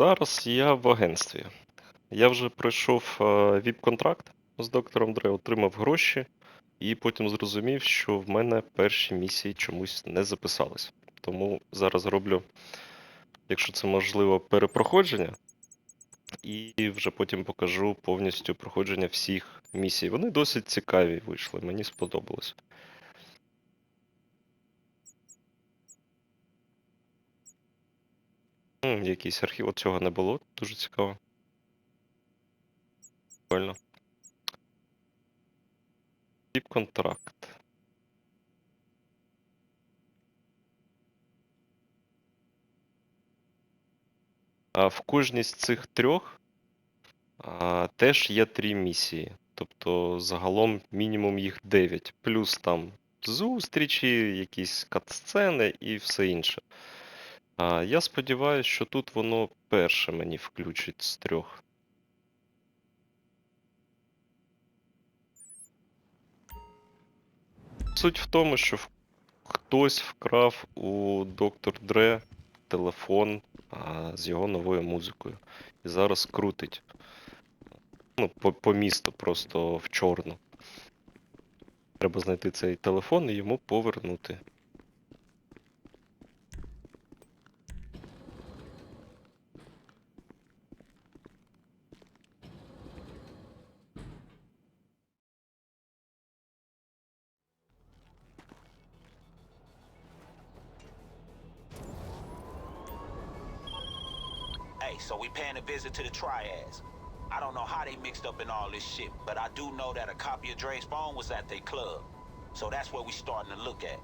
Зараз я в агентстві. Я вже пройшов е, віп-контракт з доктором Дре, отримав гроші, і потім зрозумів, що в мене перші місії чомусь не записались. Тому зараз роблю, якщо це можливо, перепроходження, і вже потім покажу повністю проходження всіх місій. Вони досить цікаві вийшли, мені сподобалось. Якийсь архів, от цього не було, дуже цікаво. Прикольно. Віп-контракт. А в кожній з цих трьох а, теж є три місії. Тобто загалом мінімум їх 9. Плюс там зустрічі, якісь катсцени і все інше. А, я сподіваюся, що тут воно перше мені включить з трьох. Суть в тому, що хтось вкрав у доктор Дре телефон а, з його новою музикою. І зараз крутить. Ну, по, по місту, просто в чорну. Треба знайти цей телефон і йому повернути. Hey, so we paying a visit to the triads. I don't know how they mixed up in all this shit, but I do know that a copy of Dre's phone was at their club. So that's what we starting to look at.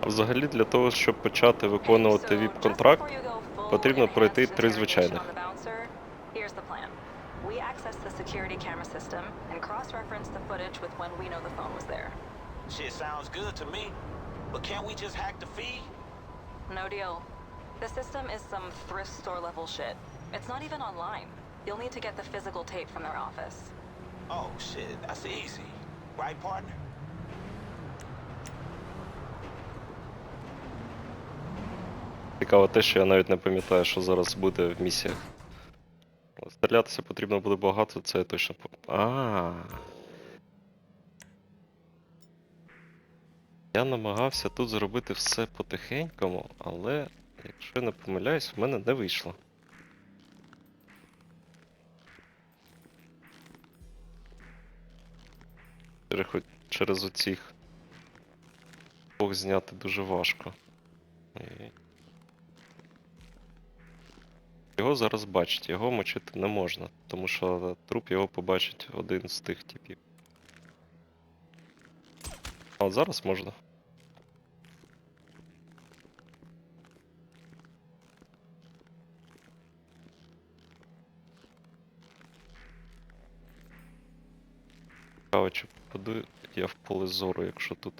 А взагалі для того, щоб почати виконувати ВІП-контракт, потрібно пройти три звичайних. Here's the plan. We access the security camera system and cross-reference the footage with when we know the phone was there. Shit sounds good to me, but can't we just hack the feed? No deal. The system is some thrift store level shit. It's not even online. You'll need to get the physical tape from their office. Oh shit, that's easy. Right, partner? Цікаво те, що я навіть не пам'ятаю, що зараз буде в місіях. Стрілятися потрібно буде багато, це я точно по. А. Я намагався тут зробити все потихенькому, але, якщо не помиляюсь, в мене не вийшло. Хоч через оцих двох зняти дуже важко. Його зараз бачить, його мочити не можна, тому що труп його побачить один з тих типів. А от зараз можна. Поле зору, якщо тут.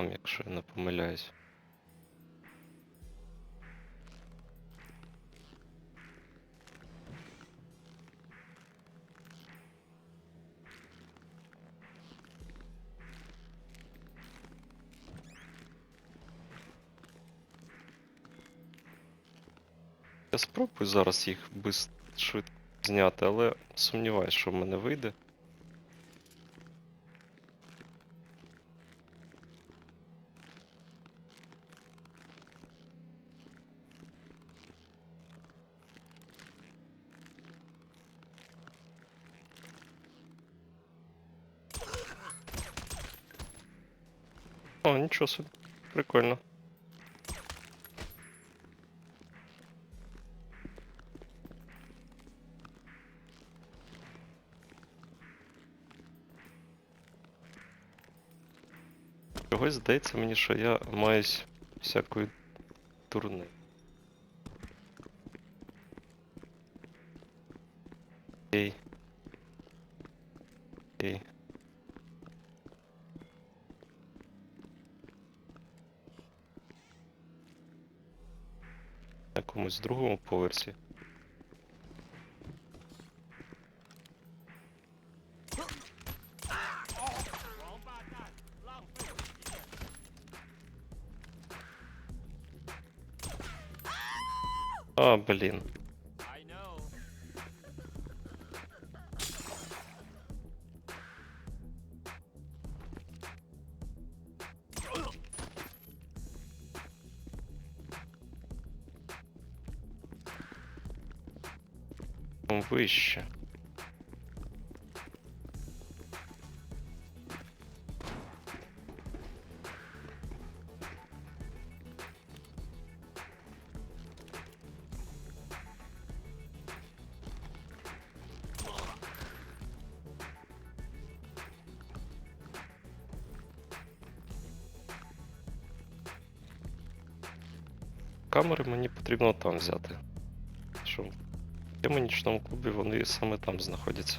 Там, якщо я не помиляюсь. Я спробую зараз їх швидко зняти, але сумніваюсь, що в мене вийде. О, нічого собі. Прикольно. Чогось здається мені, що я маюсь всякої дурни. Якомусь другому поверсі. А, блін. Вище. Камери мені потрібно там взяти. Що в демонічному клубі вони саме там знаходяться.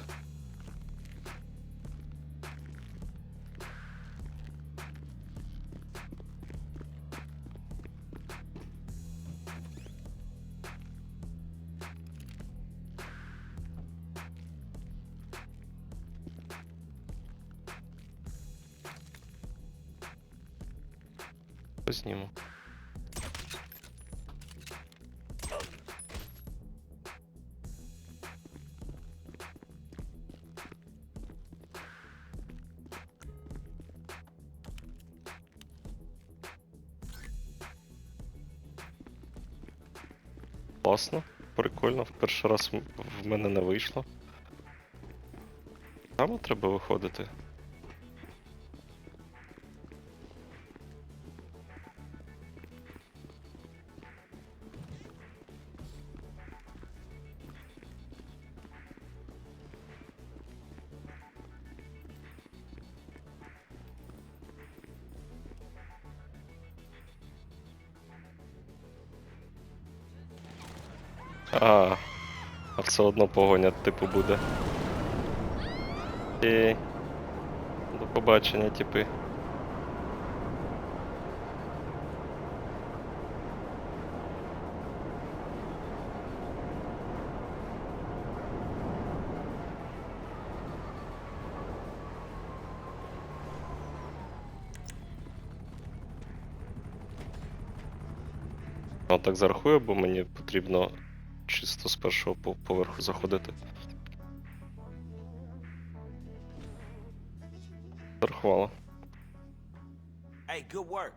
Позніму. Класно, прикольно, в перший раз в мене не вийшло. Там треба виходити. А, а все одно погоня типу буде. І... До побачення, типи. Ну так зарахую, бо мені потрібно чисто з першого по- поверху заходити. Зарахувало. Hey, good work.